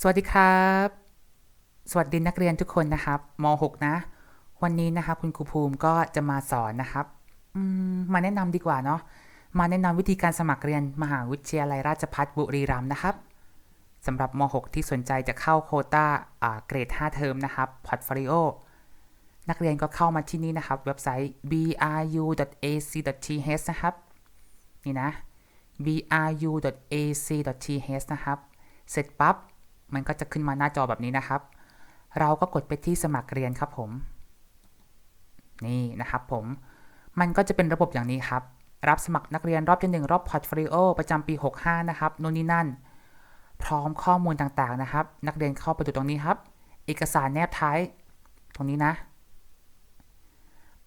สวัสดีครับ สวัสดีนักเรียนทุกคนนะครับม .6 นะ วันนี้นะครับคุณครูภูมิก็จะมาสอนนะครับมมาแนะนำดีกว่าเนาะมาแนะนำวิธีการสมัครเรียนมหาวิทยาลัยราชภัฏบุรีรัมย์นะครับสำหรับม .6 ที่สนใจจะเข้าโคต้าอ่าเกรด 5 เทอมนะครับพอร์ตโฟลิโอนักเรียนก็เข้ามาที่นี่นะครับ เว็บไซต์ bru.ac.th นะครับ นี่นะ bru.ac.th นะครับ เสร็จปั๊บ มันก็จะขึ้นมาหน้าจอแบบนี้นะครับ เราก็กดไปที่สมัครเรียนครับผม นี่นะครับผม มันก็จะเป็นระบบอย่างนี้ครับ รับสมัครนักเรียนรอบที่ 1 รอบพอร์ตโฟลิโอประจำปี 65 นะครับนู่นนี่นั่น พร้อมข้อมูลต่างๆนะครับ นักเรียนเข้าไปดูตรงนี้ครับ เอกสารแนบท้าย ตรงนี้นะ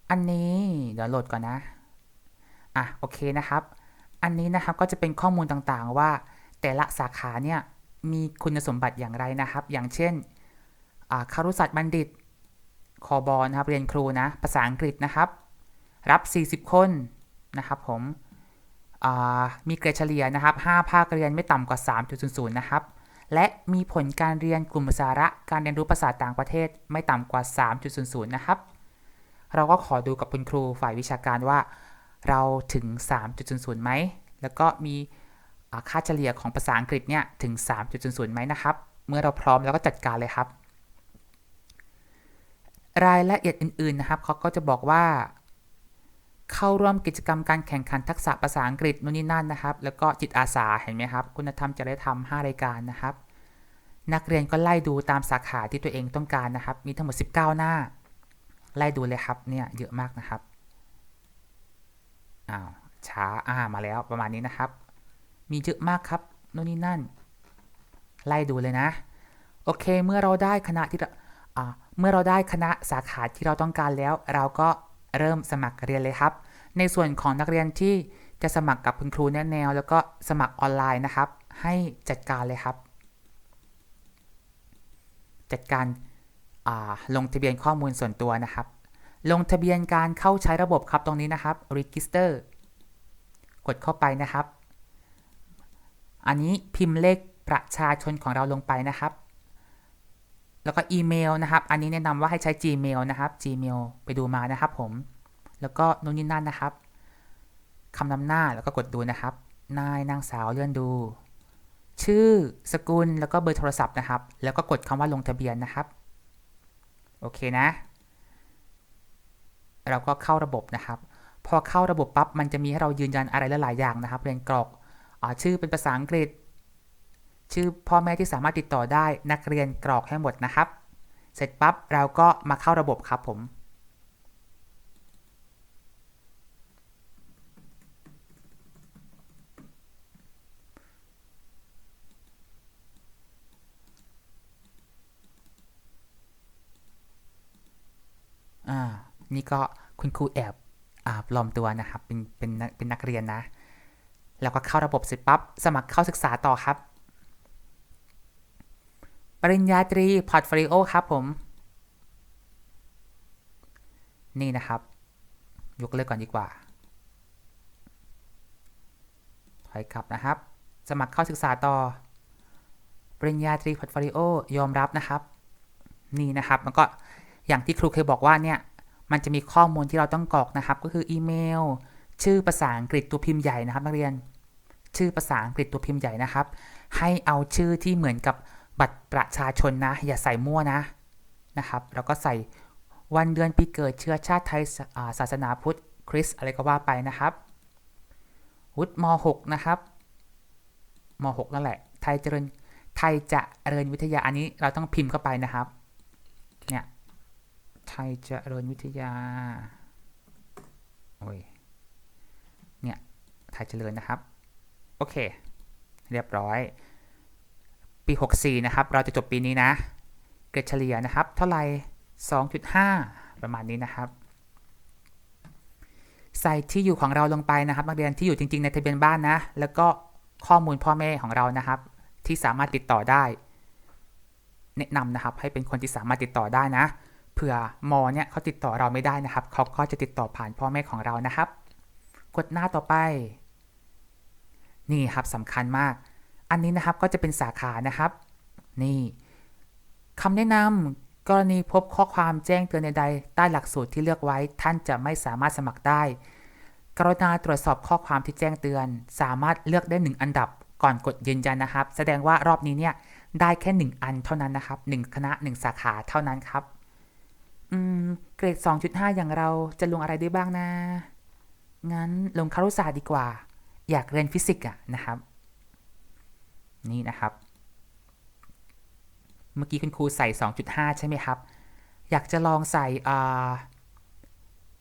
อันนี้เดี๋ยวโหลดก่อนนะ อะโอเคนะครับ อันนี้นะครับก็จะเป็นข้อมูลต่างๆว่าแต่ละสาขาเนี่ย มีคุณสมบัติอย่างไรนะครับ อย่างเช่นคารุศาสตร์บัณฑิต คอบอนะครับ เรียนครูนะ ภาษาอังกฤษนะครับ รับ 40 คนนะครับผมมีเกรดเฉลี่ยนะครับ 5 ภาคเรียนไม่ต่ำกว่า 3.00 นะครับ และมีผลการเรียนกลุ่มสาระ การเรียนรู้ภาษาต่างประเทศไม่ต่ำกว่า 3.00 นะครับ เราก็ขอดูกับคุณครูฝ่ายวิชาการว่า เราถึง 3.00ไหม แล้วก็มี ค่าเฉลี่ยของภาษาอังกฤษเนี่ยถึง 3.00ไหมนะครับ เมื่อเราพร้อมแล้วก็จัดการเลยครับ รายละเอียดอื่นๆนะครับเขาก็จะบอกว่า เข้าร่วมกิจกรรมการแข่งขันทักษะภาษาอังกฤษนู่นนี่นั่นนะครับ แล้วก็จิตอาสาเห็นไหมครับ คุณธรรมจริยธรรม5รายการนะครับ นักเรียนก็ไล่ดูตามสาขาที่ตัวเองต้องการนะครับ มีทั้งหมด 19 หน้า ไล่ดูเลยครับเนี่ยเยอะมากนะครับอ้าวช้าอ่ามาแล้วประมาณนี้นะครับ มีเยอะมากครับนู่นนี่นั่น ไล่ดูเลยนะ โอเค เมื่อเราได้คณะที่เราเมื่อเราได้คณะสาขาที่เราต้องการแล้ว เราก็เริ่มสมัครเรียนเลยครับ ในส่วนของนักเรียนที่จะสมัครกับคุณครูแนแนว แล้วก็สมัครออนไลน์นะครับ ให้จัดการเลยครับ จัดการลงทะเบียนข้อมูลส่วนตัวนะครับ ลงทะเบียนการเข้าใช้ระบบครับตรงนี้นะครับ register กดเข้าไปนะครับ อันนี้พิมพ์เลขประชาชนของเราลงไปนะครับ แล้วก็อีเมลนะครับ อันนี้แนะนำว่าให้ใช้ Gmail นะครับ Gmail ไปดูมานะครับผม แล้วก็นู่นนี่นั่นนะครับคำนำหน้าแล้วก็กดดูนะครับ นายนางสาวเลื่อนดู ชื่อสกุลแล้วก็เบอร์โทรศัพท์นะครับ แล้วก็กดคำว่าลงทะเบียนนะครับ โอเคนะ เราก็เข้าระบบนะครับ พอเข้าระบบปั๊บมันจะมีให้เรายืนยันอะไรหลายๆอย่างนะครับ เรียนกรอก อาชื่อเป็นภาษาอังกฤษ ชื่อพ่อแม่ที่สามารถติดต่อได้นักเรียนกรอกให้หมดนะครับ เสร็จปั๊บเราก็มาเข้าระบบครับผมอ่านี่ก็คุณครูแอบอาปลอมตัวนะครับ เป็นเป็นนักเป็นนักเรียนนะ แล้วก็เข้าระบบเสร็จปั๊บสมัครเข้าศึกษาต่อครับ ปริญญาตรีพอร์ตโฟลิโอครับผม นี่นะครับ ยกเลิกก่อนดีกว่า ถอยกลับนะครับ สมัครเข้าศึกษาต่อ ปริญญาตรีพอร์ตโฟลิโอยอมรับนะครับ นี่นะครับมันก็อย่างที่ครูเคยบอกว่าเนี่ย มันจะมีข้อมูลที่เราต้องกรอกนะครับ ก็คืออีเมล ชื่อภาษาอังกฤษตัวพิมพ์ใหญ่นะครับ นักเรียน ชื่อภาษาอังกฤษตัวพิมพ์ใหญ่นะครับ ให้เอาชื่อที่เหมือนกับบัตรประชาชนนะ อย่าใส่มั่วนะนะครับ แล้วก็ใส่วันเดือนปีเกิดเชื้อชาติไทยศาศาสนาพุทธคริสต์อะไรก็ว่าไปนะครับวุฒิม .6 นะครับม .6 นั่นแหละ ไทยเจริญไทยจะเริญวิทยาอันนี้เราต้องพิมพ์เข้าไปนะครับ เนี่ย ไทยจะเริญวิทยา โอ้ย ไทยเจริญนะครับ โอเค เรียบร้อย ปี 64 นะครับ เราจะจบปีนี้นะ เกรดเฉลี่ยนะครับ เท่าไหร่2.5 ประมาณนี้นะครับ ใส่ที่อยู่ของเราลงไปนะครับ นักเรียนที่อยู่จริง ๆ ในทะเบียนบ้านนะ แล้วก็ข้อมูลพ่อแม่ของเรานะครับ ที่สามารถติดต่อได้ แนะนำนะครับให้เป็นคนที่สามารถติดต่อได้นะเผื่อมอเนี่ยเขาติดต่อเราไม่ได้นะครับ เขาก็จะติดต่อผ่านพ่อแม่ของเรานะครับ กดหน้าต่อไป นี่ครับสำคัญมาก อันนี้นะครับก็จะเป็นสาขานะครับ นี่คำแนะนำกรณีพบข้อความแจ้งเตือนใดๆใต้หลักสูตรที่เลือกไว้ ท่านจะไม่สามารถสมัครได้ กรุณาตรวจสอบข้อความที่แจ้งเตือน สามารถเลือกได้ 1 อันดับก่อนกดยืนยันนะครับ แสดงว่ารอบนี้เนี่ยได้แค่ 1 อันเท่านั้นนะครับ 1 คณะ 1 สาขาเท่านั้นครับอืมเกรด 2.5 อย่างเราจะลงอะไรได้บ้างนะ งั้นลงคารุศาสตร์ดีกว่า อยากเรียนฟิสิกส์อะนะครับ นี่นะครับ เมื่อกี้คุณครูใส่ 2.5 ใช่ไหมครับ อยากจะลองใส่อ่า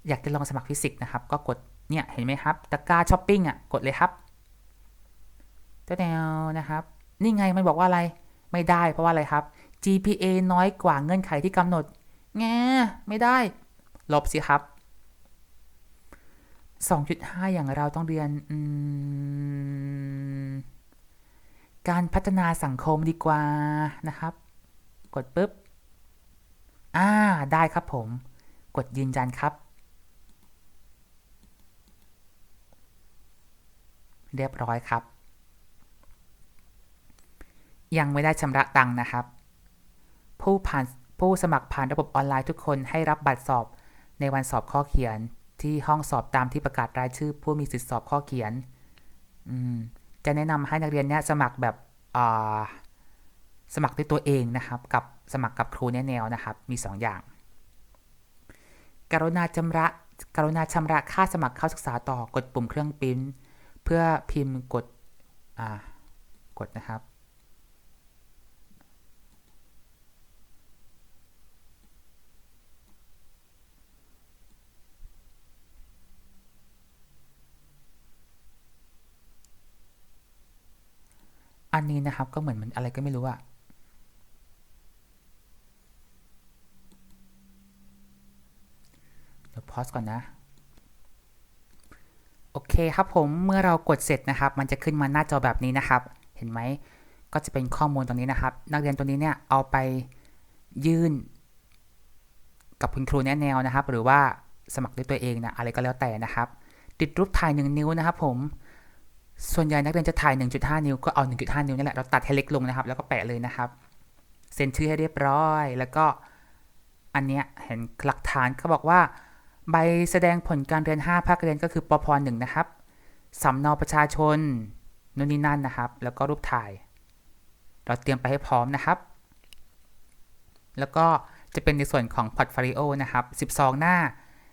อยากจะลองสมัครฟิสิกส์นะครับ ก็กดเนี่ยเห็นไหมครับตะกร้าช้อปปิ้งอะกดเลยครับเจ้าแนวนะครับ นี่ไงมันบอกว่าอะไรไม่ได้เพราะว่าอะไรครับ GPA น้อยกว่าเงื่อนไขที่กำหนดแง่ไม่ได้ ลบสิครับ 2.5อย่างเราต้องเรียนการพัฒนาสังคมดีกว่านะครับ กดปุ๊บ อ่า ได้ครับผม กดยืนยันครับ เรียบร้อยครับ ยังไม่ได้ชำระตังค์นะครับ ผู้ผ่านผู้สมัครผ่านระบบออนไลน์ทุกคนให้รับบัตรสอบในวันสอบข้อเขียน ที่ห้องสอบตามที่ประกาศรายชื่อ ผู้มีสิทธิสอบข้อเขียน จะแนะนำให้นักเรียนเนี่ยสมัครแบบสมัครด้วยตัวเองนะครับกับสมัครกับครูแนแนวนะครับ มี 2ออย่าง กรุณาชำระกรุณาชำระค่าสมัครเข้าศึกษาต่อกดปุ่มเครื่องปริ้นเพื่อพิมพ์กดกดนะครับ อั นะครับ ก็เหมือนมันอะไรก็ไม่รู้อะเดี๋ยวพอสก่อนนะ โอเคครับผมเมื่อเรากดเสร็จนะครับ มันจะขึ้นมาหน้าจอแบบนี้นะครับ เห็นไหมก็จะเป็นข้อมูลตรงนี้นะครับ นักเรียนตัวนี้เนี่ยเอาไปยื่น กับคุณครูแนะแนวนะครับ หรือว่าสมัครด้วยตัวเองนะอะไรก็แล้วแต่นะครับ ติดรูปถ่าย1นิ้วนะครับผม ส่วนใหญ่นักเรียนจะถ่าย 1.5 นิ้วก็เอา 1.5 นิ้วนี่แหละเราตัดให้เล็กลงนะครับ แล้วก็แปะเลยนะครับเซ็นชื่อให้เรียบร้อย แล้วก็อันเนี้ยเห็นหลักฐานเขาบอกว่า ใบแสดงผลการเรียน 5 ภาคเรียนก็คือปพ1นะครับสำเนาประชาชนนู่นนี่นั่นนะครับ แล้วก็รูปถ่าย เราเตรียมไปให้พร้อมนะครับ แล้วก็จะเป็นในส่วนของพอร์ตโฟลิโอนะครับ 12 หน้า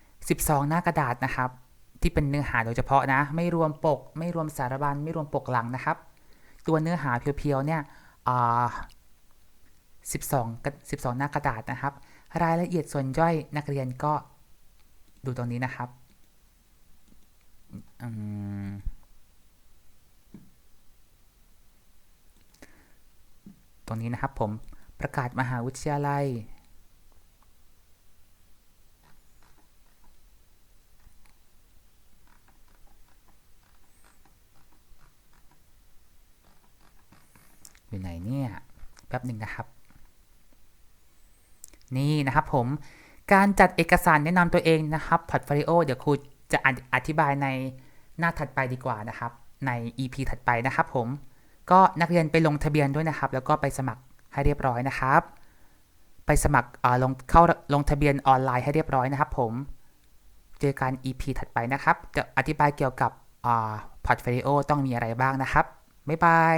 12 หน้ากระดาษนะครับ ที่เป็นเนื้อหาโดยเฉพาะนะ ไม่รวมปก ไม่รวมสารบัญไม่รวมปกหลังนะครับ ตัวเนื้อหาเพียวๆเนี่ยอ่า12กระ12 หน้ากระดาษนะครับ รายละเอียดส่วนย่อยนักเรียนก็ดูตรงนี้นะครับตรงนี้นะครับผมประกาศมหาวิทยาลัย อยู่ไหนเนี่ยแป๊บหนึ่งนะครับ นี่นะครับผมการจัดเอกสารแนะนำตัวเองนะครับพอร์ตโฟลิโอเดี๋ยวครูจะออธิบายในหน้าถัดไปดีกว่านะครับ ใน EP ถัดไปนะครับผมก็นักเรียนไปลงทะเบียนด้วยนะครับ แล้วก็ไปสมัครให้เรียบร้อยนะครับ ไปสมัครอ่าลงเข้าลงทะเบียนออนไลน์ให้เรียบร้อยนะครับ ผมเจอกัน EP ถัดไปนะครับ จะอธิบายเกี่ยวกับพอร์ตโฟลิโอต้องมีอะไรบ้างนะครับ บ๊ายบาย